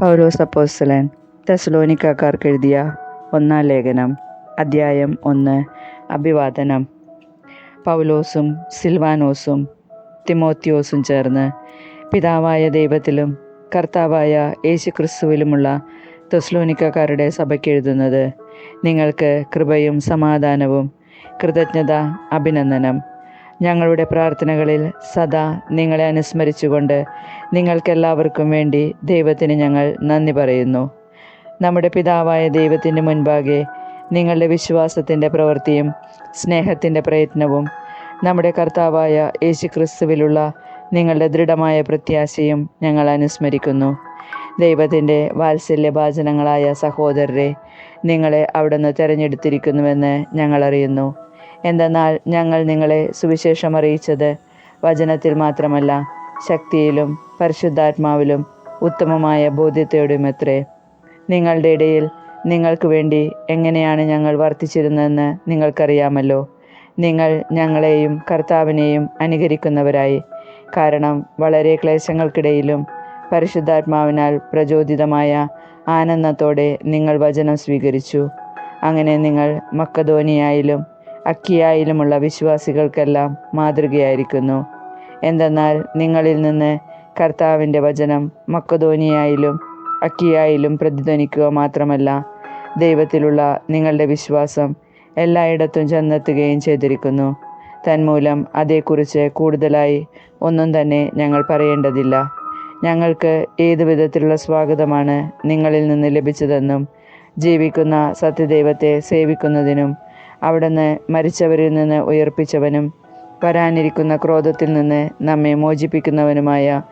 പൗലോസ് അപ്പോസ്തലൻ തെസലോനിക്കാർക്ക് എഴുതിയ ഒന്നാം ലേഖനം അദ്ധ്യായം ഒന്ന് അഭിവാദനം. പൗലോസും സിൽവാനോസും തിമോത്തിയോസും ചേർന്ന് പിതാവായ ദൈവത്തിലും കർത്താവായ യേശുക്രിസ്തുവിലുമുള്ള തെസ്ലോനിക്കാരുടെ സഭയ്ക്ക് എഴുതുന്നത് നിങ്ങൾക്ക് കൃപയും സമാധാനവും കൃതജ്ഞത അഭിനന്ദനം. ഞങ്ങളുടെ പ്രാർത്ഥനകളിൽ സദാ നിങ്ങളെ അനുസ്മരിച്ചുകൊണ്ട് നിങ്ങൾക്കെല്ലാവർക്കും വേണ്ടി ദൈവത്തിന് ഞങ്ങൾ നന്ദി പറയുന്നു. നമ്മുടെ പിതാവായ ദൈവത്തിന്റെ മുൻപാകെ നിങ്ങളുടെ വിശ്വാസത്തിന്റെ പ്രവൃത്തിയും സ്നേഹത്തിന്റെ പ്രയത്നവും നമ്മുടെ കർത്താവായ യേശുക്രിസ്തുവിലുള്ള നിങ്ങളുടെ ദൃഢമായ പ്രത്യാശയും ഞങ്ങൾ അനുസ്മരിക്കുന്നു. ദൈവത്തിന്റെ വാത്സല്യഭാചനങ്ങളായ സഹോദരരെ നിങ്ങളെ അവിടുന്ന് തിരഞ്ഞെടുത്തിരിക്കുന്നുവെന്ന് ഞങ്ങൾ അറിയുന്നു. എന്തെന്നാൽ ഞങ്ങൾ നിങ്ങളെ സുവിശേഷം അറിയിച്ചത് വചനത്തിൽ മാത്രമല്ല ശക്തിയിലും പരിശുദ്ധാത്മാവിലും ഉത്തമമായ ബോധ്യത്തോടുമത്രേ. നിങ്ങളുടെ ഇടയിൽ നിങ്ങൾക്ക് വേണ്ടി എങ്ങനെയാണ് ഞങ്ങൾ വർത്തിച്ചിരുന്നതെന്ന് നിങ്ങൾക്കറിയാമല്ലോ. നിങ്ങൾ ഞങ്ങളെയും കർത്താവിനെയും അനുകരിക്കുന്നവരായി. കാരണം വളരെ ക്ലേശങ്ങൾക്കിടയിലും പരിശുദ്ധാത്മാവിനാൽ പ്രചോദിതമായ ആനന്ദത്തോടെ നിങ്ങൾ വചനം സ്വീകരിച്ചു. അങ്ങനെ നിങ്ങൾ മക്കധോനിയായാലും അക്കിയായിലുമുള്ള വിശ്വാസികൾക്കെല്ലാം മാതൃകയായിരിക്കുന്നു. എന്തെന്നാൽ നിങ്ങളിൽ നിന്ന് കർത്താവിന്റെ വചനം മക്കധോനിയായാലും അക്കിയായിലും പ്രതിധ്വനിക്കുക മാത്രമല്ല ദൈവത്തിലുള്ള നിങ്ങളുടെ വിശ്വാസം എല്ലായിടത്തും ചെന്നെത്തുകയും ചെയ്തിരിക്കുന്നു. തന്മൂലം അതേക്കുറിച്ച് കൂടുതലായി ഒന്നും തന്നെ ഞങ്ങൾ പറയേണ്ടതില്ല. ഞങ്ങൾക്ക് ഏതു വിധത്തിലുള്ള സ്വാഗതമാണ് നിങ്ങളിൽ നിന്ന് ലഭിച്ചതെന്നും ജീവിക്കുന്ന സത്യദൈവത്തെ സേവിക്കുന്നതിനും അവിടുന്ന് മരിച്ചവരിൽ നിന്ന് ഉയർപ്പിച്ചവനും വരാനിരിക്കുന്ന ക്രോധത്തിൽ നിന്ന് നമ്മെ മോചിപ്പിക്കുന്നവനുമായ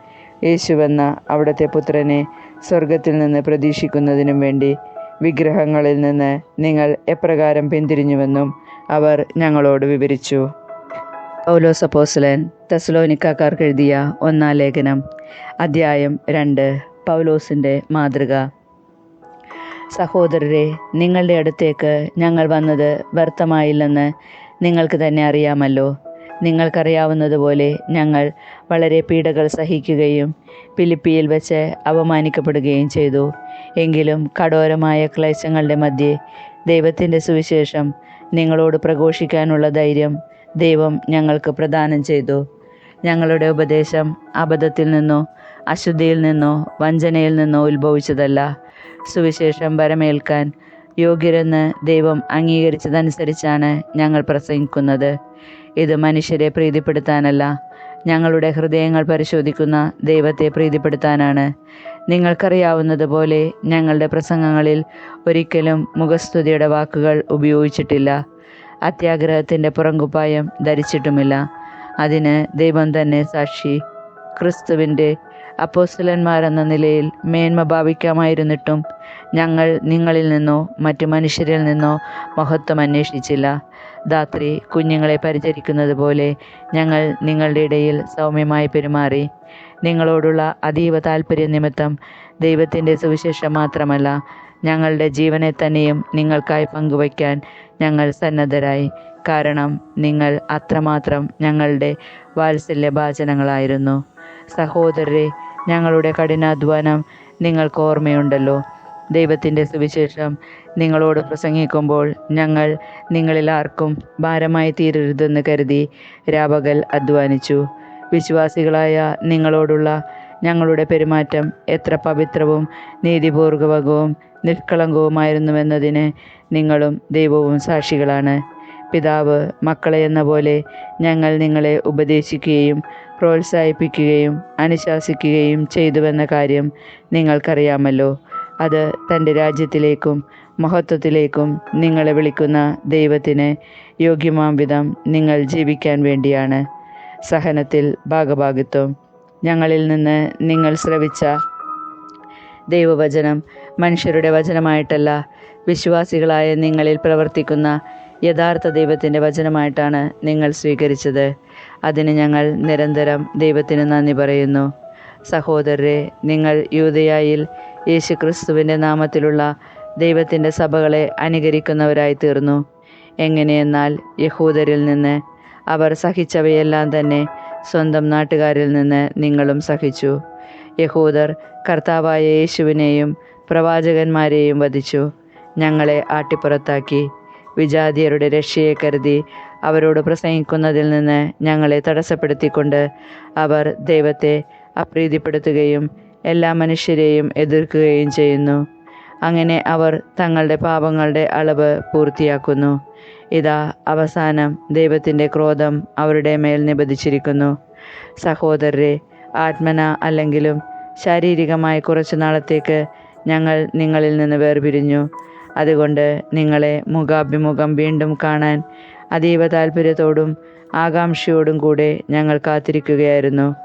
യേശുവെന്ന അവിടുത്തെ പുത്രനെ സ്വർഗത്തിൽ നിന്ന് പ്രതീക്ഷിക്കുന്നതിനും വേണ്ടി വിഗ്രഹങ്ങളിൽ നിന്ന് നിങ്ങൾ എപ്രകാരം പിന്തിരിഞ്ഞുവെന്നും അവർ ഞങ്ങളോട് വിവരിച്ചു. പൗലോസ് അപ്പോസ്ലൻ തെസലോനിക്കാർക്ക് എഴുതിയ ഒന്നാം ലേഖനം അദ്ധ്യായം രണ്ട് പൗലോസിന്റെ മാതൃക. സഹോദരരെ നിങ്ങളുടെ അടുത്തേക്ക് ഞങ്ങൾ വന്നത് വ്യർത്ഥമായില്ലെന്ന് നിങ്ങൾക്ക് തന്നെ അറിയാമല്ലോ. നിങ്ങൾക്കറിയാവുന്നതുപോലെ ഞങ്ങൾ വളരെ പീഡകൾ സഹിക്കുകയും ഫിലിപ്പിയിൽ വെച്ച് അപമാനിക്കപ്പെടുകയും ചെയ്തു. എങ്കിലും കഠോരമായ ക്ലേശങ്ങളുടെ മധ്യേ ദൈവത്തിന്റെ സുവിശേഷം നിങ്ങളോട് പ്രഘോഷിക്കാനുള്ള ധൈര്യം ദൈവം ഞങ്ങൾക്ക് പ്രദാനം ചെയ്തു. ഞങ്ങളുടെ ഉപദേശം അബദ്ധത്തിൽ നിന്നോ അശുദ്ധിയിൽ നിന്നോ വഞ്ചനയിൽ നിന്നോ ഉത്ഭവിച്ചതല്ല. സുവിശേഷം വരമേൽക്കാൻ യോഗ്യരെന്ന് ദൈവം അംഗീകരിച്ചതനുസരിച്ചാണ് ഞങ്ങൾ പ്രസംഗിക്കുന്നത്. ഇത് മനുഷ്യരെ പ്രീതിപ്പെടുത്താനല്ല ഞങ്ങളുടെ ഹൃദയങ്ങൾ പരിശോധിക്കുന്ന ദൈവത്തെ പ്രീതിപ്പെടുത്താനാണ്. നിങ്ങൾക്കറിയാവുന്നതുപോലെ ഞങ്ങളുടെ പ്രസംഗങ്ങളിൽ ഒരിക്കലും മുഖസ്തുതിയുടെ വാക്കുകൾ ഉപയോഗിച്ചിട്ടില്ല. അത്യാഗ്രഹത്തിന്റെ പുറങ്കുപ്പായം ധരിച്ചിട്ടുമില്ല. അതിന് ദൈവം തന്നെ സാക്ഷി. ക്രിസ്തുവിന്റെ അപ്പോസ്തലന്മാരെന്ന നിലയിൽ മേന്മ ഭാവിക്കാമായിരുന്നിട്ടും ഞങ്ങൾ നിങ്ങളിൽ നിന്നോ മറ്റു മനുഷ്യരിൽ നിന്നോ മഹത്വം അന്വേഷിച്ചില്ല. ധാത്രി കുഞ്ഞുങ്ങളെ പരിചരിക്കുന്നത് പോലെ ഞങ്ങൾ നിങ്ങളുടെ ഇടയിൽ സൗമ്യമായി പെരുമാറി. നിങ്ങളോടുള്ള അതീവ താല്പര്യ നിമിത്തം ദൈവത്തിന്റെ സുവിശേഷം മാത്രമല്ല ഞങ്ങളുടെ ജീവനെ തന്നെയും നിങ്ങൾക്കായി പങ്കുവയ്ക്കാൻ ഞങ്ങൾ സന്നദ്ധരായി. കാരണം നിങ്ങൾ അത്രമാത്രം ഞങ്ങളുടെ വാത്സല്യഭാചനങ്ങളായിരുന്നു സഹോദരരെ ഞങ്ങളുടെ കഠിനാധ്വാനം നിങ്ങൾക്ക് ഓർമ്മയുണ്ടല്ലോ. ദൈവത്തിന്റെ സുവിശേഷം നിങ്ങളോട് പ്രസംഗിക്കുമ്പോൾ ഞങ്ങൾ നിങ്ങളിൽ ആർക്കും ഭാരമായി തീരരുതെന്ന് കരുതി രാപകൽ അധ്വാനിച്ചു. വിശ്വാസികളായ നിങ്ങളോടുള്ള ഞങ്ങളുടെ പെരുമാറ്റം എത്ര പവിത്രവും നീതിപൂർവകവും നിഷ്കളങ്കവുമായിരുന്നുവെന്നതിന് നിങ്ങളും ദൈവവും സാക്ഷികളാണ്. പിതാവ് മക്കളെ എന്ന പോലെ ഞങ്ങൾ നിങ്ങളെ ഉപദേശിക്കുകയും പ്രോത്സാഹിപ്പിക്കുകയും അനുശാസിക്കുകയും ചെയ്തുവെന്ന കാര്യം നിങ്ങൾക്കറിയാമല്ലോ. അത് തന്റെ രാജ്യത്തിലേക്കും മഹത്വത്തിലേക്കും നിങ്ങളെ വിളിക്കുന്ന ദൈവത്തിന് യോഗ്യമാം വിധം നിങ്ങൾ ജീവിക്കാൻ വേണ്ടിയാണ്. സഹനത്തിൽ ഭാഗഭാഗിത്വം. ഞങ്ങളിൽ നിന്ന് നിങ്ങൾ ശ്രവിച്ച ദൈവവചനം മനുഷ്യരുടെ വചനമായിട്ടല്ല വിശ്വാസികളായ നിങ്ങളിൽ പ്രവർത്തിക്കുന്ന യഥാർത്ഥ ദൈവത്തിന്റെ വചനമായിട്ടാണ് നിങ്ങൾ സ്വീകരിച്ചത്. അതിന് ഞങ്ങൾ നിരന്തരം ദൈവത്തിന് നന്ദി പറയുന്നു. സഹോദരരെ നിങ്ങൾ യൂതയായിൽ യേശുക്രിസ്തുവിന്റെ നാമത്തിലുള്ള ദൈവത്തിന്റെ സഭകളെ അനുകരിക്കുന്നവരായി തീർന്നു എങ്ങനെയെന്നാൽ യഹൂദരിൽ നിന്ന് അവർ സഹിച്ചവയെല്ലാം തന്നെ സ്വന്തം നാട്ടുകാരിൽ നിന്ന് നിങ്ങളും സഹിച്ചു. യഹൂദർ കർത്താവായ യേശുവിനെയും പ്രവാചകന്മാരെയും വധിച്ചു. ഞങ്ങളെ ആട്ടിപ്പുറത്താക്കി. വിജാതിയരുടെ രക്ഷയെ കരുതി അവരോട് പ്രസംഗിക്കുന്നതിൽ നിന്ന് ഞങ്ങളെ തടസ്സപ്പെടുത്തിക്കൊണ്ട് അവർ ദൈവത്തെ അപ്രീതിപ്പെടുത്തുകയും എല്ലാ മനുഷ്യരെയും എതിർക്കുകയും ചെയ്യുന്നു. അങ്ങനെ അവർ തങ്ങളുടെ പാപങ്ങളുടെ അളവ് പൂർത്തിയാക്കുന്നു. ഇതാ അവസാനം ദൈവത്തിന്റെ ക്രോധം അവരുടെ മേൽ നിബന്ധിച്ചിരിക്കുന്നു. സഹോദരരെ ആത്മന അല്ലെങ്കിലും ശാരീരികമായി കുറച്ചു നാളത്തേക്ക് ഞങ്ങൾ നിങ്ങളിൽ നിന്ന് വേർപിരിഞ്ഞു. അതുകൊണ്ട് നിങ്ങളെ മുഖാഭിമുഖം വീണ്ടും കാണാൻ അതീവ താല്പര്യത്തോടും ആകാംക്ഷയോടും കൂടെ ഞങ്ങൾ കാത്തിരിക്കുകയായിരുന്നു.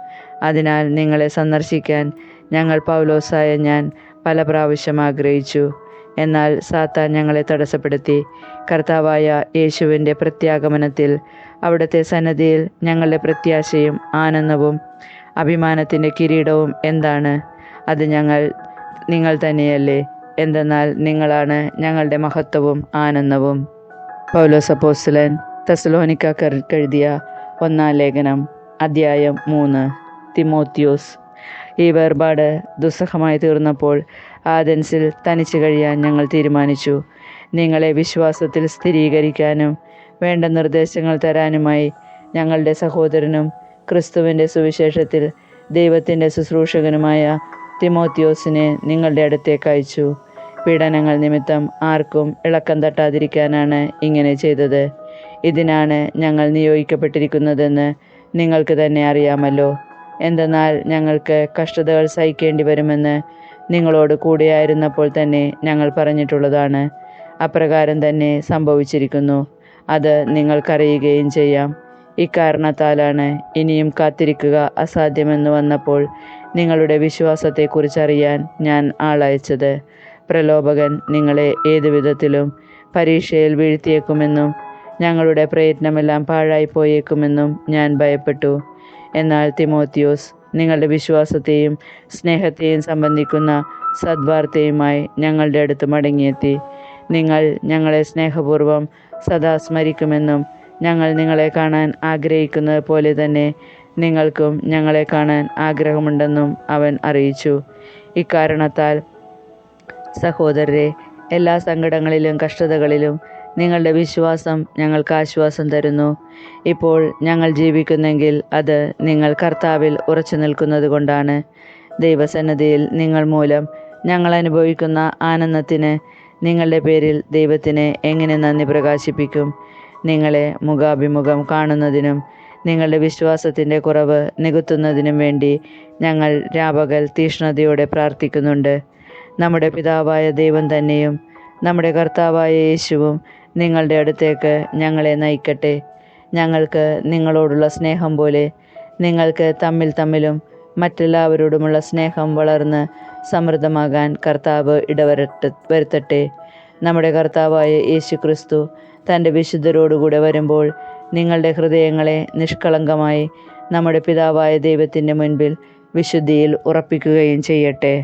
അതിനാൽ നിങ്ങളെ സന്ദർശിക്കാൻ ഞങ്ങൾ പൗലോസായ ഞാൻ പല പ്രാവശ്യം ആഗ്രഹിച്ചു. എന്നാൽ സാത്താൻ ഞങ്ങളെ തടസ്സപ്പെടുത്തി. കർത്താവായ യേശുവിന്റെ പ്രത്യാഗമനത്തിൽ അവിടുത്തെ സന്നദ്ധിയിൽ ഞങ്ങളുടെ പ്രത്യാശയും ആനന്ദവും അഭിമാനത്തിന്റെ കിരീടവും എന്താണ്? അത് ഞങ്ങൾ നിങ്ങൾ തന്നെയല്ലേ? എന്തെന്നാൽ നിങ്ങളാണ് ഞങ്ങളുടെ മഹത്വവും ആനന്ദവും. പൗലോസ് അപ്പോസ്തലൻ തെസലോനിക്കാർക്ക് എഴുതിയ ഒന്നാം ലേഖനം അധ്യായം മൂന്ന് തിമോത്യോസ്. ഈ വേർപാട് ദുസ്സഹമായി തീർന്നപ്പോൾ ആദൻസിൽ തനിച്ച് കഴിയാൻ ഞങ്ങൾ തീരുമാനിച്ചു. നിങ്ങളെ വിശ്വാസത്തിൽ സ്ഥിരീകരിക്കാനും വേണ്ട നിർദ്ദേശങ്ങൾ തരാനുമായി ഞങ്ങളുടെ സഹോദരനും ക്രിസ്തുവിന്റെ സുവിശേഷത്തിൽ ദൈവത്തിന്റെ ശുശ്രൂഷകനുമായ തിമോത്യോസിനെ നിങ്ങളുടെ അടുത്തേക്ക് അയച്ചു. പീഡനങ്ങൾ നിമിത്തം ആർക്കും ഇളക്കം തട്ടാതിരിക്കാനാണ് ഇങ്ങനെ ചെയ്തത്. ഇതിനാണ് ഞങ്ങൾ നിയോഗിക്കപ്പെട്ടിരിക്കുന്നതെന്ന് നിങ്ങൾക്ക് തന്നെ അറിയാമല്ലോ. എന്തെന്നാൽ ഞങ്ങൾക്ക് കഷ്ടതകൾ സഹിക്കേണ്ടി വരുമെന്ന് നിങ്ങളോട് കൂടെയായിരുന്നപ്പോൾ തന്നെ ഞങ്ങൾ പറഞ്ഞിട്ടുള്ളതാണ്. അപ്രകാരം തന്നെ സംഭവിച്ചിരിക്കുന്നു. അത് നിങ്ങൾക്കറിയുകയും ചെയ്യാം. ഇക്കാരണത്താലാണ് ഇനിയും കാത്തിരിക്കുക അസാധ്യമെന്ന് വന്നപ്പോൾ നിങ്ങളുടെ വിശ്വാസത്തെക്കുറിച്ചറിയാൻ ഞാൻ ആളയച്ചത്. പ്രലോഭകൻ നിങ്ങളെ ഏതുവിധത്തിലും പരീക്ഷയിൽ വീഴ്ത്തിയേക്കുമെന്നും ഞങ്ങളുടെ പ്രയത്നമെല്ലാം പാഴായിപ്പോയേക്കുമെന്നും ഞാൻ ഭയപ്പെട്ടു. എന്നാൽ തിമോത്തിയോസ് നിങ്ങളുടെ വിശ്വാസത്തെയും സ്നേഹത്തെയും സംബന്ധിക്കുന്ന സദ്വാർത്തയുമായി ഞങ്ങളുടെ അടുത്ത് മടങ്ങിയെത്തി. നിങ്ങൾ ഞങ്ങളെ സ്നേഹപൂർവം സദാ സ്മരിക്കുമെന്നും ഞങ്ങൾ നിങ്ങളെ കാണാൻ ആഗ്രഹിക്കുന്നത് പോലെ തന്നെ നിങ്ങൾക്കും ഞങ്ങളെ കാണാൻ ആഗ്രഹമുണ്ടെന്നും അവൻ അറിയിച്ചു. ഇക്കാരണത്താൽ സഹോദരരെ എല്ലാ സങ്കടങ്ങളിലും കഷ്ടതകളിലും നിങ്ങളുടെ വിശ്വാസം ഞങ്ങൾക്ക് ആശ്വാസം തരുന്നു. ഇപ്പോൾ ഞങ്ങൾ ജീവിക്കുന്നെങ്കിൽ അത് നിങ്ങൾ കർത്താവിൽ ഉറച്ചു നിൽക്കുന്നത് കൊണ്ടാണ്. ദൈവസന്നദ്ധിയിൽ നിങ്ങൾ മൂലം ഞങ്ങൾ അനുഭവിക്കുന്ന ആനന്ദത്തിന് നിങ്ങളുടെ പേരിൽ ദൈവത്തിന് എങ്ങനെ നന്ദി പ്രകാശിപ്പിക്കും? നിങ്ങളെ മുഖാഭിമുഖം കാണുന്നതിനും നിങ്ങളുടെ വിശ്വാസത്തിന്റെ കുറവ് നികത്തുന്നതിനും വേണ്ടി ഞങ്ങൾ രാപകൽ തീഷ്ണതയോടെ പ്രാർത്ഥിക്കുന്നുണ്ട്. നമ്മുടെ പിതാവായ ദൈവം തന്നെയും നമ്മുടെ കർത്താവായ യേശുവും നിങ്ങളുടെ അടുത്തേക്ക് ഞങ്ങളെ നയിക്കട്ടെ. ഞങ്ങൾക്ക് നിങ്ങളോടുള്ള സ്നേഹം പോലെ നിങ്ങൾക്ക് തമ്മിൽ തമ്മിലും മറ്റെല്ലാവരോടുമുള്ള സ്നേഹം വളർന്ന് സമൃദ്ധമാകാൻ കർത്താവ് ഇടവരട്ട് വരുത്തട്ടെ. നമ്മുടെ കർത്താവായ യേശു ക്രിസ്തു തന്റെ വിശുദ്ധരോടുകൂടെ വരുമ്പോൾ നിങ്ങളുടെ ഹൃദയങ്ങളെ നിഷ്കളങ്കമായി നമ്മുടെ പിതാവായ ദൈവത്തിന്റെ മുൻപിൽ വിശുദ്ധിയിൽ ഉറപ്പിക്കുകയും ചെയ്യട്ടെ.